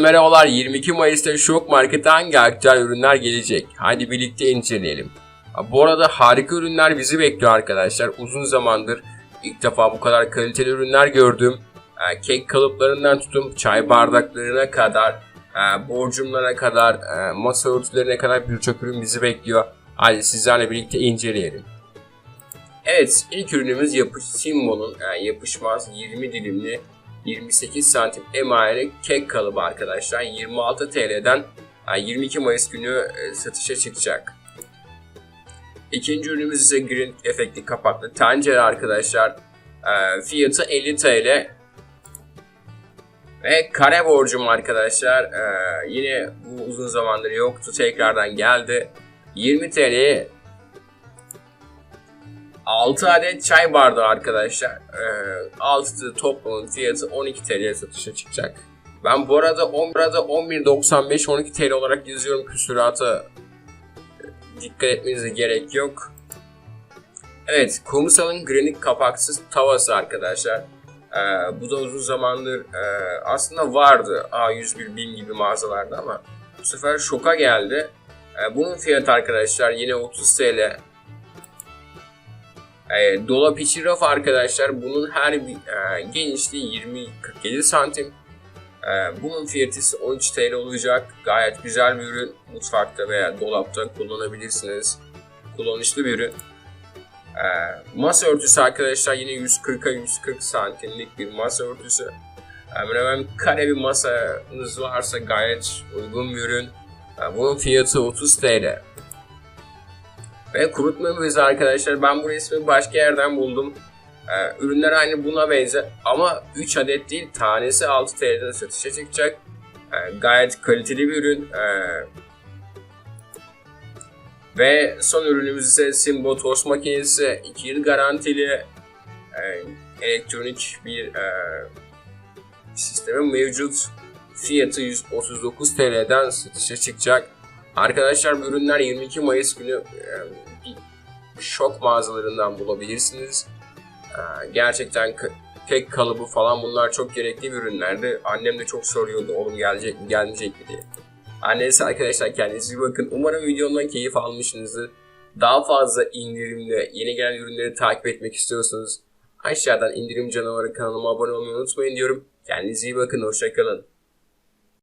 Merhabalar 22 Mayıs'ta Şok Market'e hangi ürünler gelecek? Hadi birlikte inceleyelim. Bu arada harika ürünler bizi bekliyor arkadaşlar. Uzun zamandır ilk defa bu kadar kaliteli ürünler gördüm. Kek kalıplarından tutun çay bardaklarına kadar, borcumlara kadar, masa örtülerine kadar birçok ürün bizi bekliyor. Hadi sizlerle birlikte inceleyelim. Evet, ilk ürünümüz yapış Simbo'nun yani yapışmaz 20 dilimli 28 santim emaili kek kalıbı arkadaşlar. 26 TL'den yani 22 Mayıs günü e, satışa çıkacak. İkinci ürünümüz ise Green efektli kapaklı tencere arkadaşlar. E, Fiyatı 50 TL. Ve kare borcum arkadaşlar. E, Yine bu uzun zamandır yoktu. Tekrardan geldi. 20 TL'ye 6 adet çay bardağı arkadaşlar. Ee, 6 toplamın fiyatı 12 TL'ye satışa çıkacak. Ben bu arada 10 arada 11.95 12 TL olarak yazıyorum küsurata dikkat etmenize gerek yok. Evet, Kumsal'ın granit kapaksız tavası arkadaşlar. Ee, bu da uzun zamandır e, aslında vardı A101 BİM gibi mağazalarda ama bu sefer şoka geldi. Ee, bunun fiyatı arkadaşlar yine 30 TL. E, dolap içi raf arkadaşlar bunun her bir e, genişliği 20-47 santim. E, bunun fiyatı ise 13 TL olacak. Gayet güzel bir ürün. Mutfakta veya dolapta kullanabilirsiniz. Kullanışlı bir ürün. E, masa örtüsü arkadaşlar yine 140'a 140 santimlik bir masa örtüsü. Hemen hemen kare bir masanız varsa gayet uygun bir ürün. Bunun fiyatı 30 TL. Ve kurutma bezi arkadaşlar ben bu resmi başka yerden buldum. Ee, ürünler aynı buna benzer ama 3 adet değil tanesi 6 TL'den satışa çıkacak. Ee, gayet kaliteli bir ürün. Ee, ve son ürünümüz ise Simbo tost makinesi 2 yıl garantili e, elektronik bir e, sistemi mevcut. Fiyatı 139 TL'den satışa çıkacak. Arkadaşlar bu ürünler 22 Mayıs günü şok mağazalarından bulabilirsiniz. Gerçekten kek kalıbı falan bunlar çok gerekli bir ürünlerdi. Annem de çok soruyordu oğlum gelecek mi gelmeyecek mi diye. Annesi arkadaşlar kendinize iyi bakın. Umarım videomdan keyif almışsınızdır. Daha fazla indirimli yeni gelen ürünleri takip etmek istiyorsanız aşağıdan indirim canavarı kanalıma abone olmayı unutmayın diyorum. Kendinize iyi bakın. Hoşçakalın.